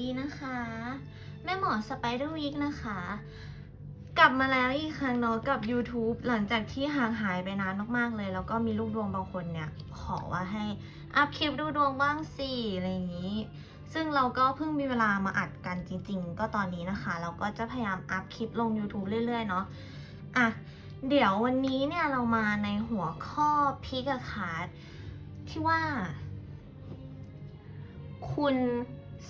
ดีนะคะ แม่หมอสไปเดอร์วีคนะคะ กลับมาแล้วอีกครั้งเนาะกับ YouTube หลังจากที่ห่างหายไปนานมากๆเลย แล้วก็มีลูกดวงบางคนเนี่ย ขอว่าให้อัพคลิปดูดวงบ้างสิอะไรอย่างนี้ ซึ่งเราก็เพิ่งมีเวลามาอัดกันจริง ๆ ก็ตอนนี้นะคะ เราก็จะพยายามอัพคลิปลง YouTube เรื่อยๆเนาะอะเดี๋ยววันนี้เนี่ยเรามาในหัวข้อพิกคาร์ดที่ว่า คุณ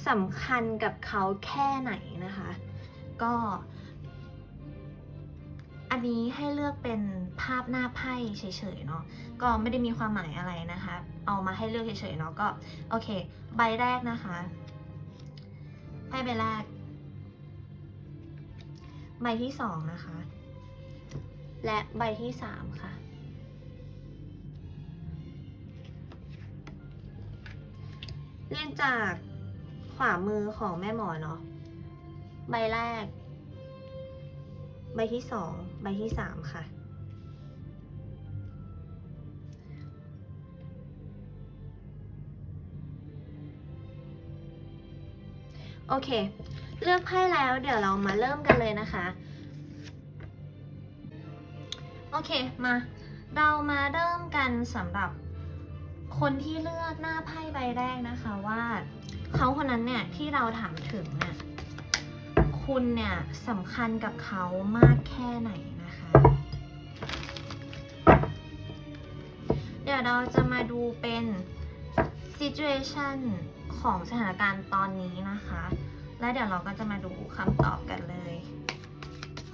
สำคัญกับเขาแค่ไหนนะคะ ก็ อันนี้ให้เลือกเป็นภาพหน้าไพ่เฉยๆเนาะก็ไม่ได้มีความหมายอะไรนะคะ เอามาให้เลือกเฉยๆเนาะก็โอเค ใบแรกนะคะไพ่ใบแรกใบที่สองนะคะ และใบที่สามค่ะ เรียงจาก ขวามือของแม่หมอเนาะใบแรก ใบที่สองใบที่สามค่ะ โอเค เลือกไพ่แล้วเดี๋ยวเรามาเริ่มกันเลยนะคะ โอเคมา เรามาเริ่มกันสำหรับคนที่เลือกหน้าไพ่ใบแรกนะคะว่า เขาคนนั้นเนี่ยที่เราถามถึงเนี่ยคุณเนี่ยสำคัญกับเขามากแค่ไหนนะคะ เดี๋ยวเราจะมาดูเป็น situation ของสถานการณ์ตอนนี้นะคะ และเดี๋ยวเราก็จะมาดูคำตอบกันเลย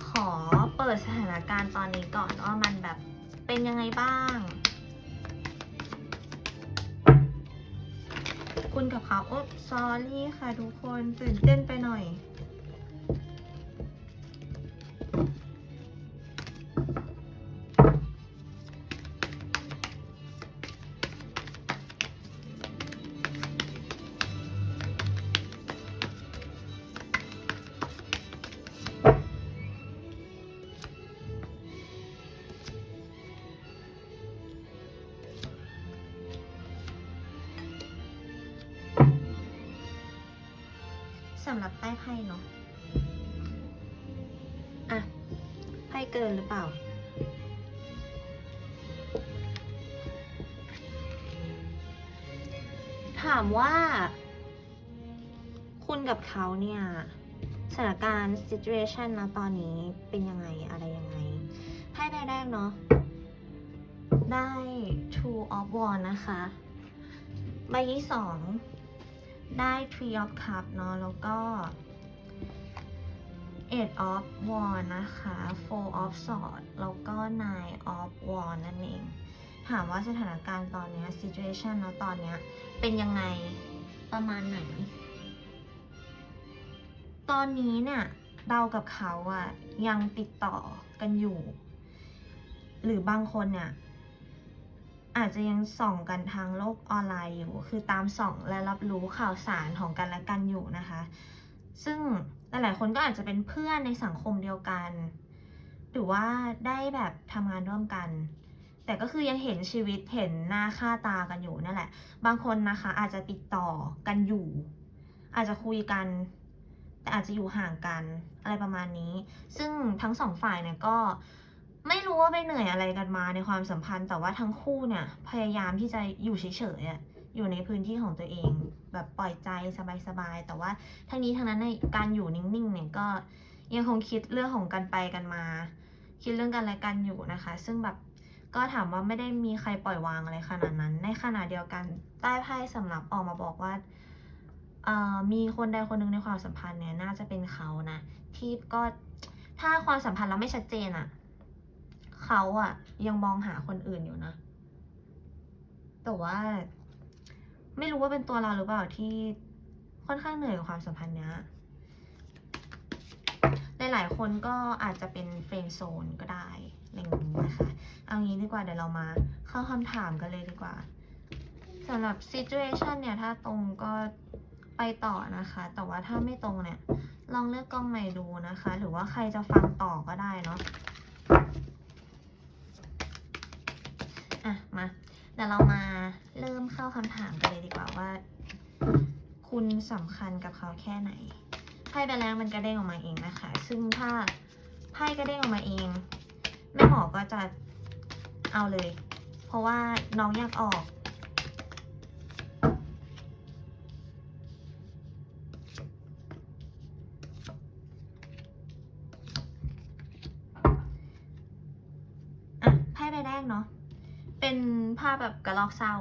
ขอเปิดสถานการณ์ตอนนี้ก่อนว่ามันแบบเป็นยังไงบ้าง คุณกับเขาโอ๊บซอรี่ค่ะทุกคนตื่นเต้นไปหน่อย ถามว่า คุณกับเขาเนี่ยสถานการณ์ situation นะตอนนี้เป็นยังไงอะไรยังไงไพ่ใบแรกเนาะได้ two of wands นะคะ ใบที่สองได้ Three of Cup เนาะแล้วก็ Eight of Wands นะคะ Four of Swords แล้วก็ Nine of Wands นั่นเอง ถามว่าสถานการณ์ตอนนี้ situation นะตอนนี้เป็นยังไงประมาณไหน ตอนนี้เนี่ยเรากับเขาอะยังติดต่อกันอยู่ หรือบางคนเนี่ยอาจจะยังส่องกันทางโลกออนไลน์อยู่ คือตามส่องและรับรู้ข่าวสารของกันและกันอยู่นะคะ ซึ่งหลายๆคนก็อาจจะเป็นเพื่อนในสังคมเดียวกัน หรือว่าได้แบบทำงานร่วมกัน แต่ก็คือยังเห็นชีวิตเห็นหน้าค่าตากันอยู่นั่นแหละ บางคนนะคะอาจจะติดต่อกันอยู่ อาจจะคุยกัน แต่อาจจะอยู่ห่างกันอะไรประมาณนี้ ซึ่งทั้งสองฝ่ายเนี่ยก็ไม่รู้ว่าไปเหนื่อยอะไรกันมาในความสัมพันธ์แต่ว่าทั้งคู่เนี่ยพยายามที่จะอยู่เฉยๆอะอยู่ในพื้นที่ของตัวเอง แบบปล่อยใจสบายๆแต่ว่าทั้งนี้ทั้งนั้นในการอยู่นิ่งๆเนี่ยก็ยังคงคิดเรื่องของกันไปกันมา คิดเรื่องกันและกันอยู่นะคะ ซึ่งแบบ ก็ถามว่าไม่ได้มีใครปล่อยวางอะไรขนาดนั้น ในขณะเดียวกันใต้ไพ่สำหรับออกมาบอกว่ามีคนใดคนหนึ่งในความสัมพันธ์เนี่ยน่าจะเป็นเขานะที่ก็ถ้าความสัมพันธ์เราไม่ชัดเจนอะเขาอะยังมองหาคนอื่นอยู่นะ แต่ว่า ไม่รู้ว่าเป็นตัวเราหรือเปล่าที่ค่อนข้างเหนื่อยกับความสัมพันธ์เนี้ยหลายๆคนก็อาจจะเป็นเฟรนด์โซนก็ได้ อย่างนี้นะคะ เอางี้ดีกว่าเดี๋ยวเรามาเข้าคำถามกันเลยดีกว่าสำหรับ situation เนี่ยถ้าตรงก็ไปต่อนะคะ แต่ว่าถ้าไม่ตรงเนี่ย ลองเลือกกล้องใหม่ดูนะคะ หรือว่าใครจะฟังต่อก็ได้เนาะอะมาเดี๋ยวเรามาเริ่มเข้าคำถามกันเลยดีกว่าว่า คุคุณสำคัญกับเขาแค่ไหนไพ่ใบแรกมันกระเด้งออกมาเองนะคะ ซึ่งถ้าไพ่กระเด้งออกมาเอง แม่หมอก็จะเอาเลย เพราะว่าน้องอยากออก อะไพ่ใบแรกเนาะ เป็นภาพแบบกระลอกเศร้า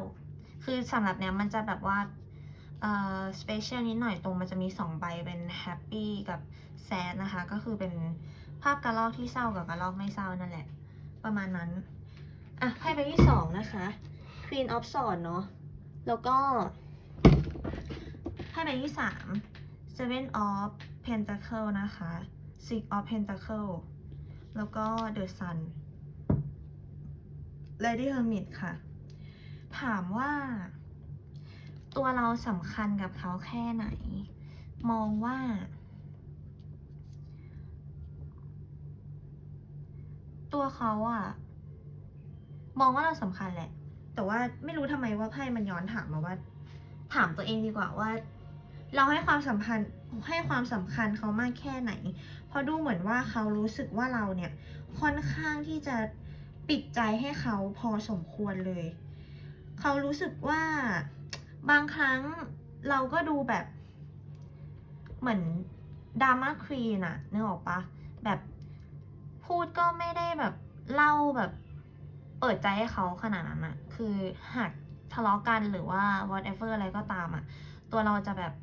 คือสำหรับเนี้ยมันจะแบบว่าเอ่อสเปเชียลนิดหน่อยตรงมันจะมีสองใบเป็นแฮปปี้กับแซดนะคะ ก็คือเป็น ภาพกระลอกที่เศร้ากับกระลอกไม่เศร้านั่นแหละ ประมาณนั้น อะไพ่ใบที่สองนะคะ Queen of Swords เนาะแล้วก็ไพ่ใบที่สาม Seven of Pentacle นะคะ Six of Pentacle แล้วก็ The Sun Lady Hermit ค่ะ ถามว่า ตัวเราสำคัญกับเขาแค่ไหน มองว่า ตัวเขาอะมองว่าเราสำคัญแหละ แต่ว่าไม่รู้ทำไมว่าไพ่มันย้อนถามมาว่า ถามตัวเองดีกว่าว่า เราให้ความสัมพันธ์ให้ความสำคัญเขามากแค่ไหน เพราะดูเหมือนว่าเขารู้สึกว่าเราเนี่ย ค่อนข้างที่จะปิดใจให้เขาพอสมควรเลย เขารู้สึกว่าบางครั้งเราก็ดูแบบ เหมือนดราม่าควีนอะนึกออกปะแบบ พูดก็ไม่ได้แบบเล่าแบบเปิดใจให้เขาขนาดนั้นอะคือหากทะเลาะกันหรือว่า whatever อะไรก็ตามอะตัวเราจะแบบ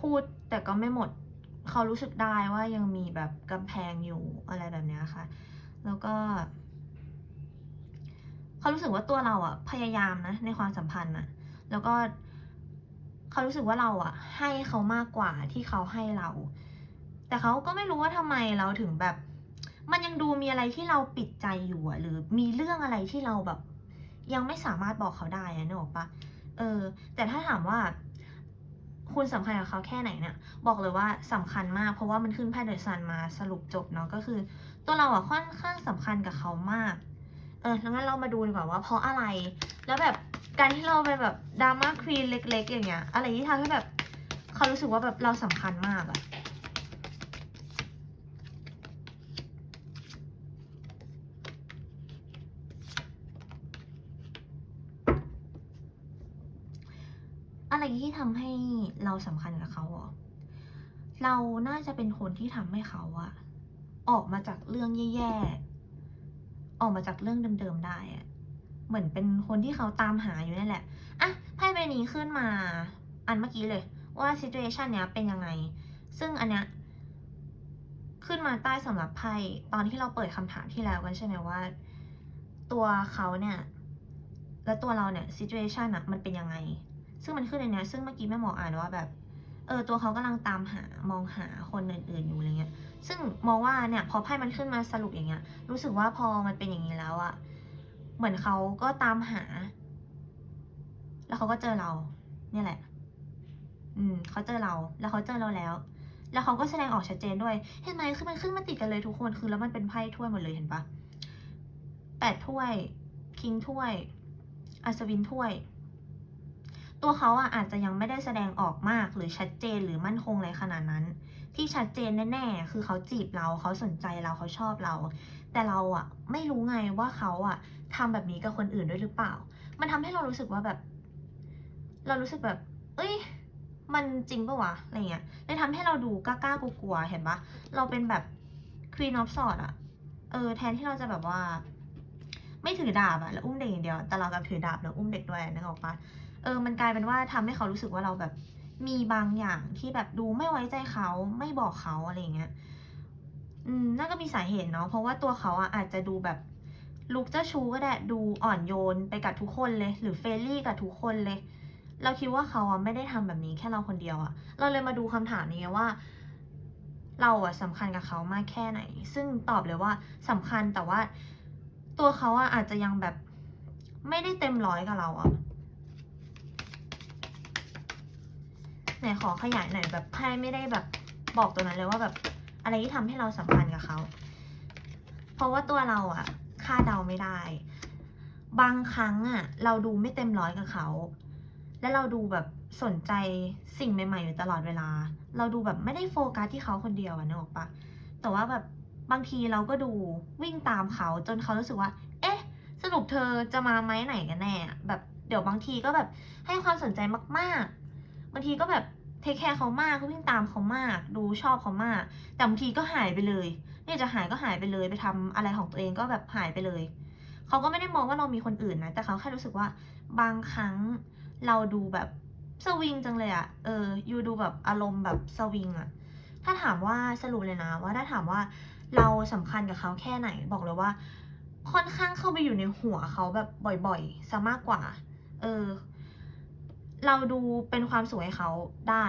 พูดแต่ก็ไม่หมดเขารู้สึกได้ว่ายังมีแบบกำแพงอยู่อะไรแบบนี้ค่ะ แล้วก็เขารู้สึกว่าตัวเราอะพยายามนะในความสัมพันธ์อะแล้วก็เขารู้สึกว่าเราอะให้เขามากกว่าที่เขาให้เรา แต่เขาก็ไม่รู้ว่าทำไมเราถึงแบบ มันยังดูมีอะไรที่เราปิดใจอยู่อะหรือมีเรื่องอะไรที่เราแบบ ยังไม่สามารถบอกเขาได้อะนึกออกปะเออ แต่ถ้าถามว่า คุณสำคัญกับเขาแค่ไหนเนี่ยบอกเลยว่าสำคัญมาก เพราะว่ามันขึ้นไพ่เดอะซันมาสรุปจบเนาะก็คือ ตัวเราอะค่อนข้างสำคัญกับเขามาก เออแล้วงั้นเรามาดูดีกว่าว่าเพราะอะไร แล้วแบบการที่เราเป็นแบบดราม่าควีนเล็ก ๆ อย่างเงี้ย อะไรที่ทำให้แบบเขารู้สึกว่าแบบเราสำคัญมากอะ อะไรที่ทำให้เราสำคัญกับเขาเราน่าจะเป็นคนที่ทำให้เขาอะออกมาจากเรื่องแย่ๆ ออกมาจากเรื่องเดิมๆได้อะเหมือนเป็นคนที่เขาตามหาอยู่นั่นแหละอะไพ่ใบนี้ขึ้นมา อันเมื่อกี้เลย ว่า situation เนี้ยเป็นยังไง ซึ่งอันเนี้ยขึ้นมาใต้สำหรับไพ่ตอนที่เราเปิดคำถามที่แล้วกันใช่ไหมว่า ตัวเขาเนี่ย และตัวเราเนี่ย situation อะมันเป็นยังไง ซึ่งมันขึ้นในเนี้ยซึ่งเมื่อกี้แม่หมออ่านว่าแบบ เออตัวเขากำลังตามหามองหาคนอื่นๆอยู่อะไรเงี้ย ซึ่งมองว่าเนี่ยพอไพ่มันขึ้นมาสรุปอย่างเงี้ย รู้สึกว่าพอมันเป็นอย่างนี้แล้วอะเหมือนเขาก็ตามหา แล้วเขาก็เจอเรา เนี่ยแหละ อืมเขาเจอเรา แล้วเขาเจอเราแล้ว แล้วเขาก็แสดงออกชัดเจนด้วย เห็นไหมคือมันขึ้นมาติดกันเลยทุกคน คือแล้วมันเป็นไพ่ถ้วยหมดเลยเห็นปะแปดถ้วย คิงถ้วย อัศวินถ้วย ตัวเขาอะอาจจะยังไม่ได้แสดงออกมากหรือชัดเจนหรือมั่นคงอะไรขนาดนั้น ที่ชัดเจนแน่ๆคือเขาจีบเราเขาสนใจเราเขาชอบเรา แต่เราอะไม่รู้ไงว่าเขาอะทำแบบนี้กับคนอื่นด้วยหรือเปล่า มันทำให้เรารู้สึกว่าแบบ เรารู้สึกแบบ เอ้ย มันจริงปะวะอะไรเงี้ยเลยทำให้เราดูกล้าๆกลัวๆเห็นปะเราเป็นแบบ Queen of Swords อะเออแทนที่เราจะแบบว่า ไม่ถือดาบอะแล้วอุ้มเด็กอย่างเดียวแต่เรากับถือดาบแล้วอุ้มเด็กด้วยนึกออกปะ เออมันกลายเป็นว่าทำให้เขารู้สึกว่าเราแบบมีบางอย่างที่แบบดูไม่ไว้ใจเขาไม่บอกเขาอะไรเงี้ยอืมน่าก็มีสาเหตุเนาะเพราะว่าตัวเขาอะอาจจะดูแบบลุกเจ้าชู้ก็ได้ดูอ่อนโยนไปกับทุกคนเลย หรือเฟรลี่กับทุกคนเลย เราคิดว่าเขาอะไม่ได้ทำแบบนี้แค่เราคนเดียวอะเราเลยมาดูคำถามนี้ว่า เราอะสำคัญกับเขามากแค่ไหน ซึ่งตอบเลยว่าสำคัญแต่ว่า ตัวเขาอะอาจจะยังแบบไม่ได้เต็มร้อยกับเราอะ ไหนขอขยายหน่อยแบบไพ่ไม่ได้แบบบอกตัวนั้นเลยว่าแบบอะไรที่ทำให้เราสัมพันธ์กับเขา เพราะว่าตัวเราอะคาดเดาไม่ได้ บางครั้งอะเราดูไม่เต็มร้อยกับเขา และเราดูแบบสนใจสิ่งใหม่ๆอยู่ตลอดเวลา เราดูแบบไม่ได้โฟกัสที่เขาคนเดียวอะนึกออกปะแต่ว่าแบบบางทีเราก็ดูวิ่งตามเขาจนเขารู้สึกว่า เอ๊ะ สรุปเธอจะมาไหมไหนกันแน่ แบบเดี๋ยวบางทีก็แบบให้ความสนใจมากๆ บางทีก็แบบเทคแคร์เขามากวิ่งตามเขามาก ดูชอบเขามาก แต่บางทีก็หายไปเลย เนี่ยจะหายก็หายไปเลยไปทำอะไรของตัวเองก็แบบหายไปเลย เขาก็ไม่ได้มองว่าเรามีคนอื่นนะ แต่เขาแค่รู้สึกว่าบางครั้งเราดูแบบสวิงจังเลยอะเออ อยู่ดูแบบอารมณ์แบบสวิงอะถ้าถามว่าสรุปเลยนะ ว่าถ้าถามว่าเราสำคัญกับเขาแค่ไหน บอกเลยว่า ค่อนข้างเข้าไปอยู่ในหัวเขาแบบบ่อยๆซะมากกว่า เออ เราดูเป็นความสุขให้เขาได้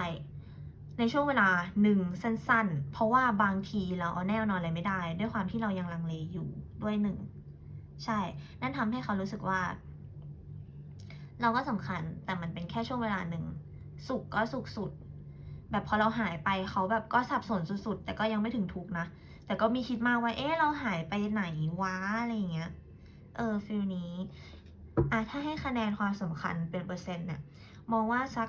ในช่วงเวลาหนึ่งสั้น ๆ เพราะว่าบางทีเราเอาแน่นอนอะไรไม่ได้ ด้วยความที่เรายังลังเลอยู่ด้วยหนึ่งใช่ นั่นทำให้เขารู้สึกว่า เราก็สำคัญแต่มันเป็นแค่ช่วงเวลาหนึ่งสุขก็สุขสุด แบบพอเราหายไปเขาแบบก็สับสนสุดๆ แต่ก็ยังไม่ถึงทุกนะ แต่ก็มีคิดมากว่า เอ๊ะเราหายไปไหนวะอะไรอย่างเงี้ย เออฟิลนี้อะถ้าให้คะแนนความสำคัญเป็นเปอร์เซ็นต์เนี่ย มองว่าสัก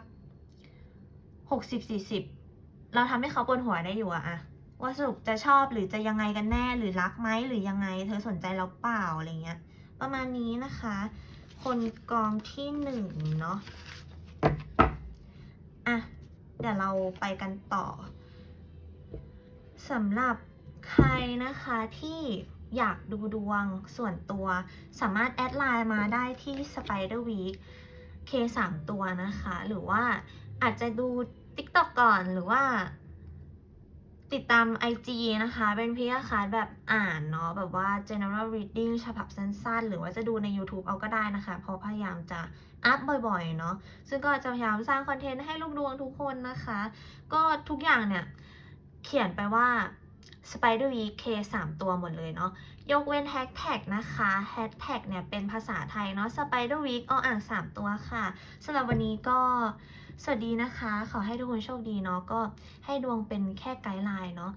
หกสิบสี่สิบเราทำให้เขาปวดหัวได้อยู่อะอะว่าสรุปจะชอบหรือจะยังไงกันแน่หรือรักไหมหรือยังไง เธอสนใจเราเปล่าอะไรเงี้ย ประมาณนี้นะคะ คนกองที่หนึ่งเนาะอะเดี๋ยวเราไปกันต่อสำหรับใครนะคะที่อยากดูดวงส่วนตัวสามารถแอดไลน์มาได้ที่ Spider Week K 3ตัวนะคะ หรือว่าอาจจะดู TikTok ก่อนหรือว่า ติดตาม IG นะคะ เป็นพี่คาร์แบบอ่านเนาะแบบว่า general reading ฉบับสั้นๆ หรือว่าจะดูใน YouTube เอาก็ได้นะคะ เพราะพยายามจะอัพบ่อยๆ เนาะซึ่งก็จะพยายามสร้างคอนเทนต์ให้ลูกดวงทุกคนนะคะ ก็ทุกอย่างเนี่ย เขียนไปว่า Spider Week K 3ตัวหมดเลยเนาะยกเว้นแฮชแท็กนะคะแฮชแท็กเนี่ยเป็นภาษาไทยเนาะ Spider Week เอาอ่าง3ตัวค่ะสำหรับวันนี้ก็สวัสดีนะคะ ขอให้ทุกคนโชคดีเนาะก็ให้ดวงเป็นแค่ไกด์ไลน์เนาะ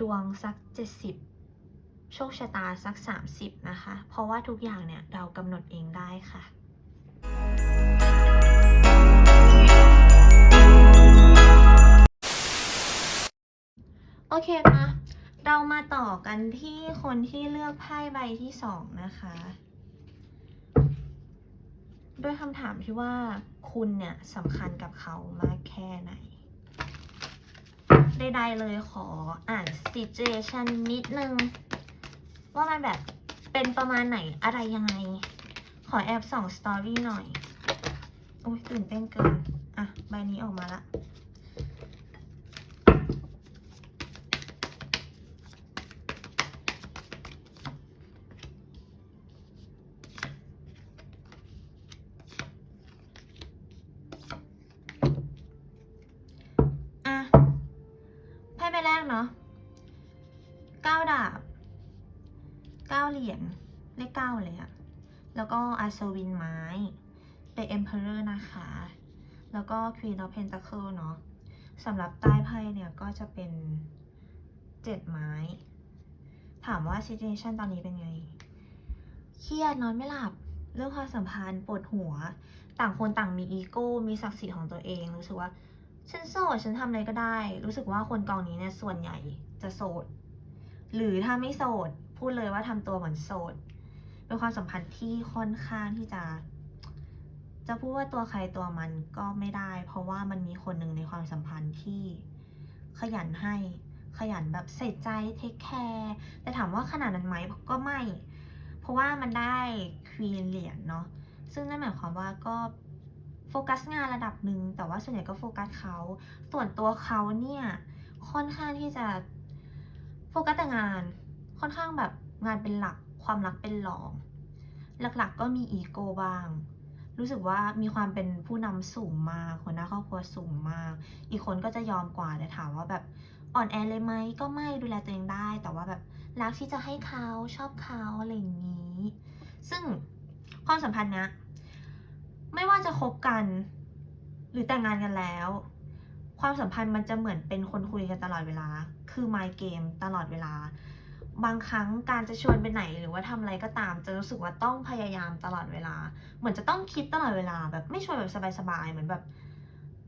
ดวงสัก 70 โชคชะตาสัก 30 นะคะ เพราะว่าทุกอย่างเนี่ยเรากำหนดเองได้ค่ะ โอเคมาเรามาต่อกันที่คนที่เลือกไพ่ใบที่สองนะคะ ด้วยคำถามที่ว่าคุณเนี่ยสำคัญกับเขามากแค่ไหนใดๆเลยขออ่าน situation นิดนึง ว่ามันแบบเป็นประมาณไหนอะไรยังไง ขอแอบส่องสตอรี่หน่อยโอ้ยตื่นเต้นเกิน อะ ใบนี้ออกมาละ แล้วก็อัศวินไม้เป็น Emperor นะคะ แล้วก็ Queen of Pentacle เนาะสำหรับใต้ไพ่เนี่ยก็จะเป็นเจ็ดไม้ ถามว่า situation ตอนนี้เป็นไง เครียดนอนไม่หลับ เรื่องความสัมพันธ์ปวดหัว ต่างคนต่างมีอีโก้ มีศักดิ์ศรีของตัวเอง รู้สึกว่า ฉันโสด ฉันทำอะไรก็ได้ รู้สึกว่าคนกองนี้เนี่ยส่วนใหญ่จะโสด หรือถ้าไม่โสด พูดเลยว่าทำตัวเหมือนโสด เป็นความสัมพันธ์ที่ค่อนข้างที่จะ จะพูดว่าตัวใครตัวมันก็ไม่ได้ เพราะว่ามันมีคนหนึ่งในความสัมพันธ์ที่ขยันให้ขยันแบบใส่ใจเทคแคร์แต่ถามว่าขนาดนั้นไหมก็ไม่ เพราะว่ามันได้ควีนเหรียญเนาะซึ่งนั่นหมายความว่าก็โฟกัสงานระดับหนึ่งแต่ว่าส่วนใหญ่ก็โฟกัสเขาส่วนตัวเขาเนี่ยค่อนข้างที่จะโฟกัสแต่งานค่อนข้างแบบงานเป็นหลัก ความรักเป็นรอง หลักๆ ก็มีอีโก้บ้าง รู้สึกว่ามีความเป็นผู้นำสูงมากหัวหน้าครอบครัวสูงมาก อีกคนก็จะยอมกว่าแต่ถามว่าแบบอ่อนแอเลยไหมก็ไม่ดูแลตัวเองได้ แต่ว่าแบบรักที่จะให้เขาชอบเขาอะไรอย่างนี้ ซึ่งความสัมพันธ์เนี้ยไม่ว่าจะคบกัน หรือแต่งงานกันแล้ว ความสัมพันธ์มันจะเหมือนเป็นคนคุยกันตลอดเวลา คือ my game ตลอดเวลา บางครั้งการจะชวนไปไหนหรือว่าทำอะไรก็ตามจะรู้สึกว่าต้องพยายามตลอดเวลา เหมือนจะต้องคิดตลอดเวลา แบบไม่ชวนแบบสบายๆเหมือนแบบ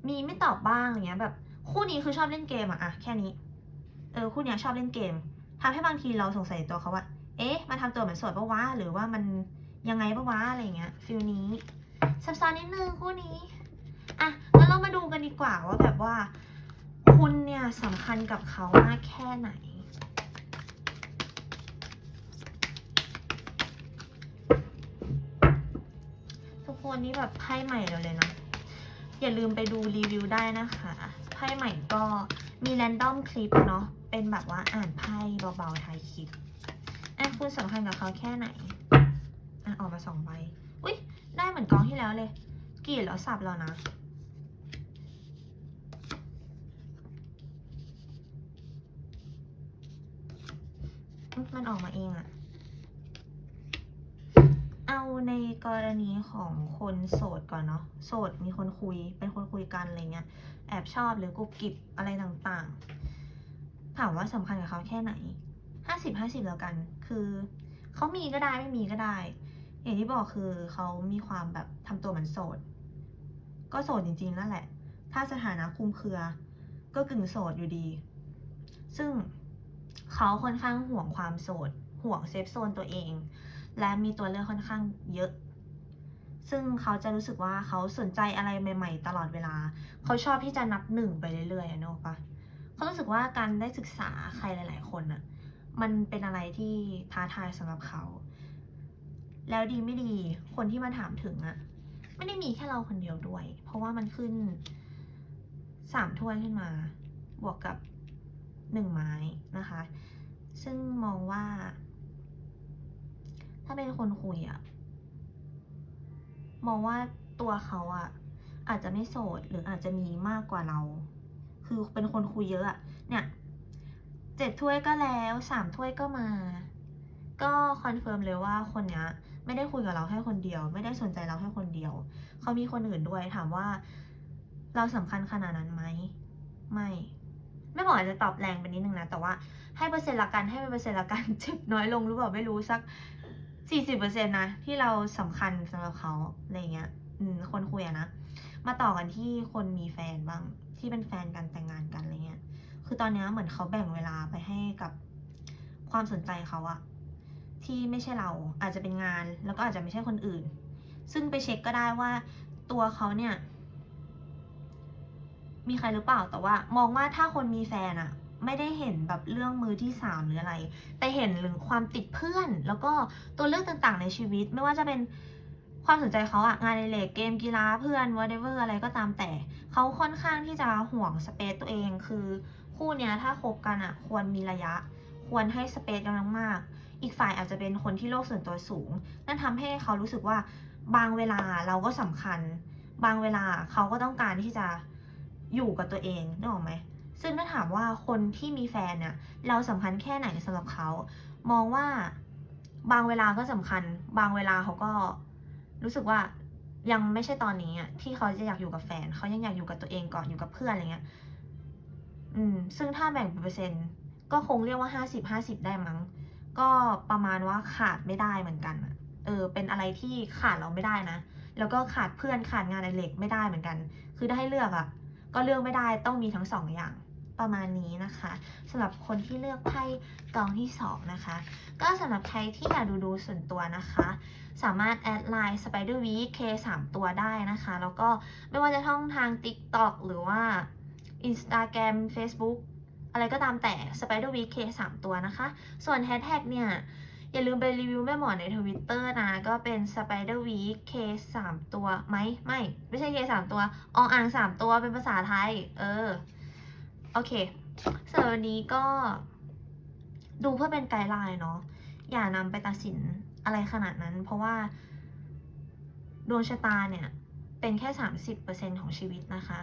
มีไม่ตอบบ้างอย่างเงี้ย แบบคู่นี้คือชอบเล่นเกมอะอะแค่นี้ เออคู่เนี้ยชอบเล่นเกมทำให้บางทีเราสงสัยตัวเขาว่า เอ๊ะมันทำตัวเหมือนโสดปะวะหรือว่ามันยังไงปะวะอะไรเงี้ยฟิลนี้ซับซ้อนนิดนึงคู่นี้อะงั้นเรามาดูกันดีกว่าว่าแบบว่า คุณเนี่ยสำคัญกับเขามากแค่ไหน ทุก คนนี่แบบไพ่ใหม่เราเลยนะอย่าลืมไปดูรีวิวได้นะคะไพ่ใหม่ก็มีแรนดอมคลิปเนาะเป็นแบบว่าอ่านไพ่เบาๆท้ายคลิปอะคุณสำคัญกับเขาแค่ไหนอะออกมาสองใบอุ้ยได้เหมือนกองที่แล้วเลยกรีดแล้วสับแล้วนะมันออกมาเองอะ เอาในกรณีของคนโสดก่อนเนาะโสดมีคนคุยเป็นคนคุยกันอะไรเงี้ยแอบชอบหรือกุบกิบอะไรต่างๆ ถามว่าสำคัญกับเขาแค่ไหนห้าสิบห้าสิบแล้วกัน คือเขามีก็ได้ไม่มีก็ได้ อย่างที่บอกคือเขามีความแบบทำตัวเหมือนโสด ก็โสดจริงๆนั่นแหละ ถ้าสถานะคุมเครือ ก็กึ่งโสดอยู่ดี ซึ่งเขาค่อนข้างห่วงความโสดห่วงเซฟโซนตัวเอง และมีตัวเลือกค่อนข้างเยอะ ซึ่งเขาจะรู้สึกว่าเขาสนใจอะไรใหม่ ๆ ตลอดเวลา เขาชอบที่จะนับหนึ่งไปเรื่อยๆเนอะปะเขารู้สึกว่าการได้ศึกษาใครหลาย ๆ คนอะมันเป็นอะไรที่ท้าทายสำหรับเขา แล้วดีไม่ดีคนที่มาถามถึงอะไม่ได้มีแค่เราคนเดียวด้วย เพราะว่ามันขึ้นสามถ้วยขึ้นมา บวกกับหนึ่งไม้นะคะ ซึ่งมองว่า ถ้าเป็นคนคุยอะมองว่าตัวเขาอะอาจจะไม่โสดหรืออาจจะมีมากกว่าเรา คือเป็นคนคุยเยอะอะเนี่ยเจ็ดถ้วยก็แล้วสามถ้วยก็มา ก็คอนเฟิร์มเลยว่าคนเนี้ยไม่ได้คุยกับเราแค่คนเดียว ไม่ได้สนใจเราแค่คนเดียว เขามีคนอื่นด้วยถามว่า เราสำคัญขนาดนั้นไหมไม่ไม่บอกอาจจะตอบแรงไปนิดนึงนะ แต่ว่าให้เปอร์เซ็นต์ละกันให้เป็นเปอร์เซ็นต์ละกันเจ็บน้อยลงหรือเปล่าไม่รู้สัก สี่สิบเปอร์เซ็นต์นะ ที่เราสำคัญสำหรับเขาอะไรเงี้ย อืม คนคุยอะนะ มาต่อกันที่คนมีแฟนบ้าง ที่เป็นแฟนกันแต่งงานกันอะไรเงี้ย คือตอนเนี้ยเหมือนเขาแบ่งเวลาไปให้กับความสนใจเขาอะที่ไม่ใช่เราอาจจะเป็นงานแล้วก็อาจจะไม่ใช่คนอื่น ซึ่งไปเช็คก็ได้ว่าตัวเขาเนี่ย มีใครหรือเปล่าแต่ว่า มองว่าถ้าคนมีแฟนอะ ไม่ได้เห็นแบบเรื่องมือที่สามหรืออะไร แต่เห็นหรือความติดเพื่อน แล้วก็ตัวเลือกต่างๆ ในชีวิต ไม่ว่าจะเป็นความสนใจเขาอะงานในเลกเกมกีฬาเพื่อน whatever อะไรก็ตามแต่ เขาค่อนข้างที่จะห่วงสเปซตัวเอง คือคู่เนี้ยถ้าคบกันอะควรมีระยะ ควรให้สเปซกันมากๆอีกฝ่ายอาจจะเป็นคนที่โลกส่วนตัวสูง นั่นทำให้เขารู้สึกว่าบางเวลาเราก็สำคัญ บางเวลาเขาก็ต้องการที่จะอยู่กับตัวเองนึกออกไหม ซึ่งถ้าถามว่าคนที่มีแฟนเนี่ยเราสำคัญแค่ไหนสำหรับเขา มองว่าบางเวลาก็สำคัญ บางเวลาเขาก็รู้สึกว่ายังไม่ใช่ตอนนี้อะที่เขาจะอยากอยู่กับแฟน เขายังอยากอยู่กับตัวเองก่อนอยู่กับเพื่อนอะไรเงี้ยอืมซึ่งถ้าแบ่งเป็นเปอร์เซ็นต์ก็คงเรียกว่าห้าสิบห้าสิบได้มั้ง ก็ประมาณว่าขาดไม่ได้เหมือนกันเออ เป็นอะไรที่ขาดเราไม่ได้นะ แล้วก็ขาดเพื่อนขาดงานในเล็กไม่ได้เหมือนกัน คือถ้าให้เลือกอะก็เลือกไม่ได้ต้องมีทั้งสองอย่าง ประมาณนี้นะคะสำหรับคนที่เลือกไพ่กองที่สองนะคะ ก็สำหรับใครที่อยากดูดูส่วนตัวนะคะ สามารถแอดไลน์ Spider Week K 3ตัวได้นะคะ แล้วก็ไม่ว่าจะท่องทาง TikTok หรือว่า Instagram Facebook อะไรก็ตามแต่ Spider Week K 3ตัวนะคะ ส่วนแฮชแท็กเนี่ย อย่าลืมไปรีวิวแม่หมอในทวิตเตอร์นะ ก็เป็น Spider Week K 3ตัวไหมไม่ ไม่ใช่ K 3ตัว ออ่าง 3 ตัวเป็นภาษาไทย เออ โอเคสำหรับวันนี้ก็ดูเพื่อเป็นไกด์ไลน์เนาะอย่านำไปตัดสินอะไรขนาดนั้น เพราะว่าดวงชะตาเนี่ย เป็นแค่ 30%ของชีวิตนะคะ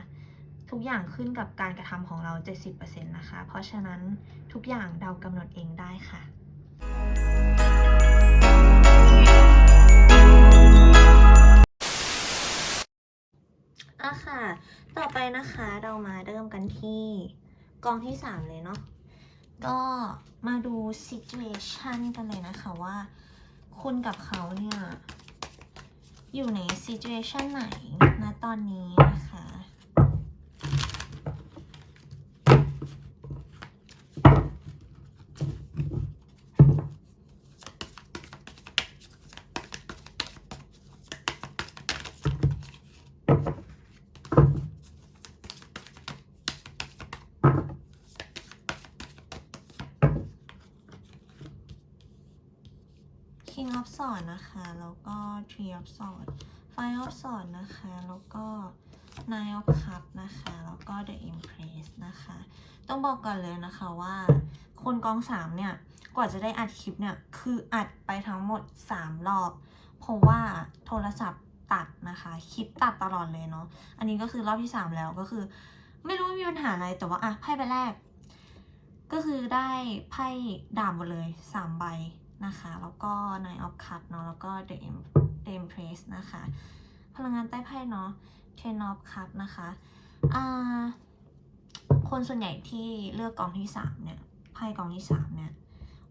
ทุกอย่างขึ้นกับการกระทำของเรา 70%นะคะ เพราะฉะนั้นทุกอย่างเดากำหนดเองได้ค่ะอะค่ะ ต่อไปนะคะเรามาเริ่มกันที่ กองที่3เลยเนาะก็มาดูซิจูเอชันกันเลยนะคะว่าคุณกับเขาเนี่ย อยู่ในซิจูเอชันไหนนะตอนนี้นะคะ King of Swords นะคะ แล้วก็ Tree of Swords Five of Swords นะคะ แล้วก็ Nine of Cups นะคะ แล้วก็ The Empress นะคะ ต้องบอกก่อนเลยนะคะว่า คนกองสามเนี่ย กว่าจะได้อัดคลิปเนี่ย คืออัดไปทั้งหมด 3 รอบ เพราะว่าโทรศัพท์ตัดนะคะคลิปตัดตลอดเลยเนาะ อันนี้ก็คือรอบที่ 3 แล้วก็คือ ไม่รู้ว่ามีปัญหาอะไร แต่ว่าอะไพ่ใบแรก ก็คือได้ไพ่ดาบหมดเลย3ใบ นะคะ แล้วก็ Nine of Cups เนาะ แล้วก็ The Em The Empress นะคะ พลังงานใต้ไพ่เนาะ Ten of Cups นะคะอ่าคนส่วนใหญ่ที่เลือกกองที่3เนี่ย ไพ่กองที่3เนี่ย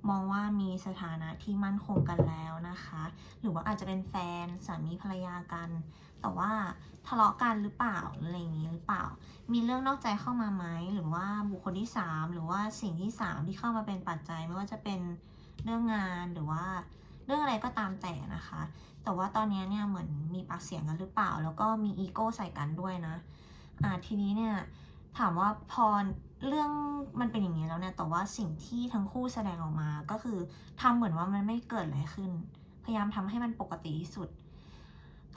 มองว่ามีสถานะที่มั่นคงกันแล้วนะคะ หรือว่าอาจจะเป็นแฟนสามีภรรยากัน แต่ว่าทะเลาะกันหรือเปล่า อะไรอย่างนี้หรือเปล่า มีเรื่องนอกใจเข้ามาไหม หรือว่าบุคคลที่3หรือว่าสิ่งที่3ที่เข้ามาเป็นปัจจัยไม่ว่าจะเป็น เรื่องงานหรือว่าเรื่องอะไรก็ตามแต่นะคะ แต่ว่าตอนนี้เนี่ยเหมือนมีปากเสียงกันหรือเปล่า แล้วก็มีอีโก้ใส่กันด้วยนะ อ่าทีนี้เนี่ยถามว่าพอเรื่องมันเป็นอย่างนี้แล้วเนี่ยแต่ว่าสิ่งที่ทั้งคู่แสดงออกมาก็คือทำเหมือนว่ามันไม่เกิดอะไรขึ้น พยายามทำให้มันปกติที่สุด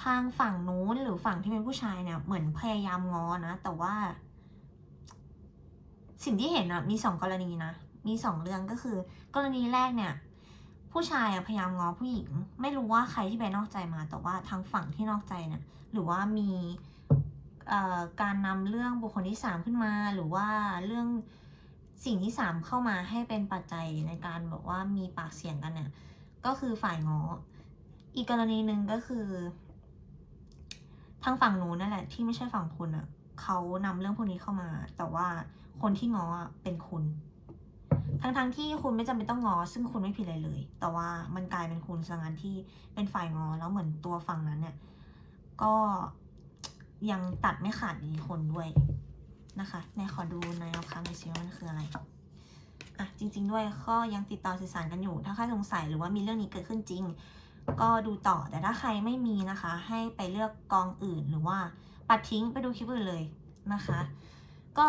ทางฝั่งนู้นหรือฝั่งที่เป็นผู้ชายเนี่ยเหมือนพยายามง้อนะ แต่ว่า สิ่งที่เห็นอะมีสองกรณีนะ มีสองเรื่องก็คือ กรณีแรกเนี่ย ผู้ชายพยายามง้อผู้หญิง ไม่รู้ว่าใครที่ไปนอกใจมา แต่ว่าทางฝั่งที่นอกใจเนี่ยหรือว่ามีการนำเรื่องบุคคลที่สามขึ้นมา หรือว่าเรื่องสิ่งที่สามเข้ามาให้เป็นปัจจัยในการบอกว่ามีปากเสียงกันเนี่ยก็คือฝ่ายง้ออีกกรณีหนึ่งก็คือ ทางฝั่งหนูนั่นแหละ ที่ไม่ใช่ฝั่งคุณอะ่ะเขานำเรื่องพวกนี้เข้ามา แต่ว่าคนที่ง้อเป็นคุณ ทั้งๆทที่คุณไม่จำเป็นต้องงอ ซึ่งคุณไม่ผิดอะไรเลย แต่ว่ามันกลายเป็นคุณซะงั้นที่เป็นฝ่ายงอ แล้วเหมือนตัวฝั่งนั้นเนี่ย ก็ยังตัดไม่ขาดอีกคนด้วยนะคะในขอดูในเอาคำในซิว่ามันคืออะไรอะจริง ๆ ด้วยก็ยังติดต่อสื่อสารกันอยู่ ถ้าใครสงสัยหรือว่ามีเรื่องนี้เกิดขึ้นจริง ก็ดูต่อแต่ถ้าใครไม่มีนะคะ ให้ไปเลือกกองอื่นหรือว่าปัดทิ้งไปดูคลิปอื่นเลยนะคะ ก็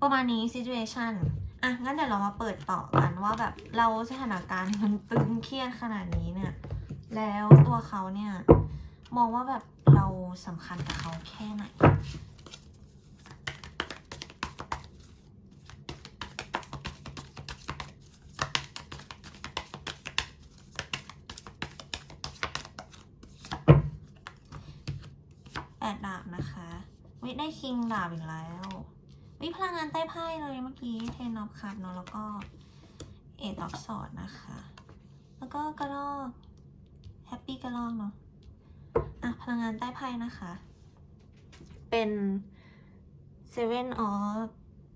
ประมาณนี้ situation อะงั้นเดี๋ยวเรามาเปิดต่อกันว่าแบบเราสถานการณ์มันตึงเครียดขนาดนี้เนี่ย แล้วตัวเขาเนี่ย มองว่าแบบเราสำคัญกับเขาแค่ไหนแปดดาบนะคะวิได้คิงดาบอีกแล้ว วิพลังงานใต้ไพ่เลยเมื่อกี้เทนอฟคัพเนาะแล้วก็เอ็ดออฟสอดนะคะ แล้วก็กระรอกแฮปปี้กระรอกเนาะอะพลังงานใต้ไพ่นะคะ เป็น Seven of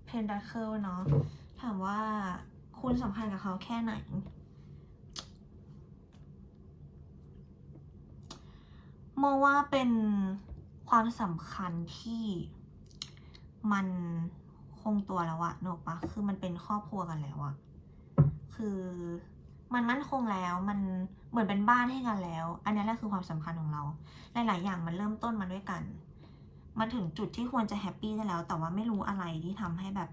Pentacle เนาะถามว่าคุณสัมพันธ์กับเขาแค่ไหนมองว่าเป็นความสำคัญที่ มันคงตัวแล้วอะนึกปะคือมันเป็นครอบครัวกันแล้วอะคือมันมั่นคงแล้วมันเหมือนเป็นบ้านให้กันแล้ว อันนี้แหละคือความสำคัญของเรา หลาย ๆ อย่างมันเริ่มต้นมาด้วยกันมาถึงจุดที่ควรจะแฮปปี้ได้แล้ว แต่ว่าไม่รู้อะไรที่ทำให้แบบ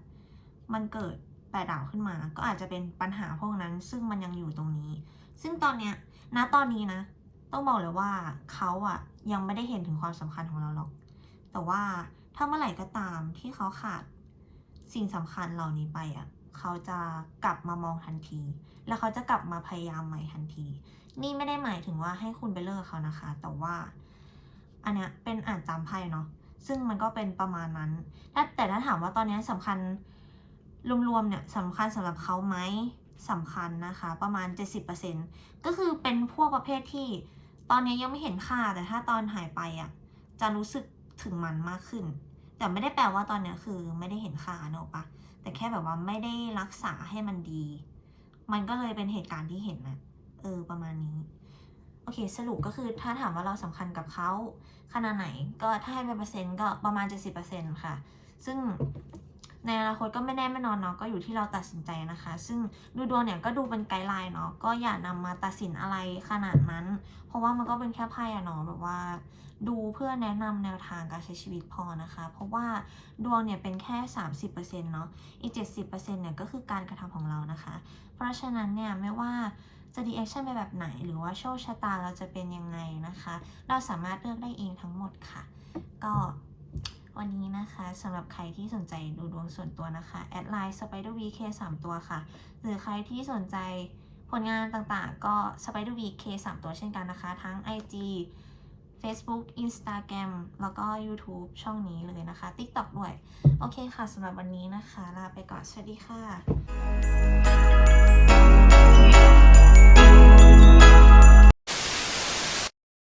มันเกิดแปดดาวขึ้นมา ก็อาจจะเป็นปัญหาพวกนั้น ซึ่งมันยังอยู่ตรงนี้ ซึ่งตอนเนี้ยณตอนนี้นะ ต้องบอกเลยว่าเขาอะยังไม่ได้เห็นถึงความสำคัญของเราหรอก แต่ว่า ถ้าเมื่อไหร่ก็ตามที่เขาขาดสิ่งสำคัญเหล่านี้ไปอะ เขาจะกลับมามองทันที แล้วเขาจะกลับมาพยายามใหม่ทันที นี่ไม่ได้หมายถึงว่าให้คุณไปเลิกเขานะคะ แต่ว่า อันเนี้ยเป็นอ่านตามไพ่เนาะ ซึ่งมันก็เป็นประมาณนั้น แต่ถ้าถามว่าตอนนี้สำคัญรวมๆเนี่ยสำคัญสำหรับเขาไหมสำคัญนะคะ ประมาณ 70%ก็คือเป็นพวกประเภทที่ ตอนนี้ยังไม่เห็นค่า แต่ถ้าตอนหายไปอะ จะรู้สึก ถึงมันมากขึ้น แต่ไม่ได้แปลว่าตอนนี้คือไม่ได้เห็นค่าเนอะปะแต่แค่แบบว่าไม่ได้รักษาให้มันดี มันก็เลยเป็นเหตุการณ์ที่เห็นนะเออประมาณนี้โอเค สรุปก็คือถ้าถามว่าเราสำคัญกับเขาขนาดไหน ก็ถ้าให้เป็นเปอร์เซ็นต์ก็ประมาณ 70%ค่ะ ซึ่ง ในอนาคตก็ไม่แน่ไม่นอนเนาะก็อยู่ที่เราตัดสินใจนะคะ ซึ่งดูดวงเนี่ยก็ดูเป็นไกด์ไลน์เนาะก็อย่านำมาตัดสินอะไรขนาดนั้น เพราะว่ามันก็เป็นแค่ไพ่อะเนาะแบบว่า ดูเพื่อแนะนำแนวทางการใช้ชีวิตพอนะคะ เพราะว่าดวงเนี่ยเป็นแค่ 30%เนาะอีก 70%เนี่ยก็คือการกระทำของเรานะคะ เพราะฉะนั้นเนี่ยไม่ว่าจะดีแอคชั่นไปแบบไหน หรือว่าโชคชะตาเราจะเป็นยังไงนะคะ เราสามารถเลือกได้เองทั้งหมดค่ะ ก็ วันนี้นะคะสำหรับใครที่สนใจดูดวงส่วนตัวนะคะแอดไลน์ Spider Week 3 ตัวค่ะ หรือใครที่สนใจผลงานต่างๆ ก็ Spider Week K 3 ตัวเช่นกันนะคะ ทั้ง IG Facebook Instagram แล้วก็ YouTube ช่องนี้เลยนะคะ TikTok ด้วย โอเคค่ะสำหรับวันนี้นะคะ ลาไปก่อน สวัสดีค่ะ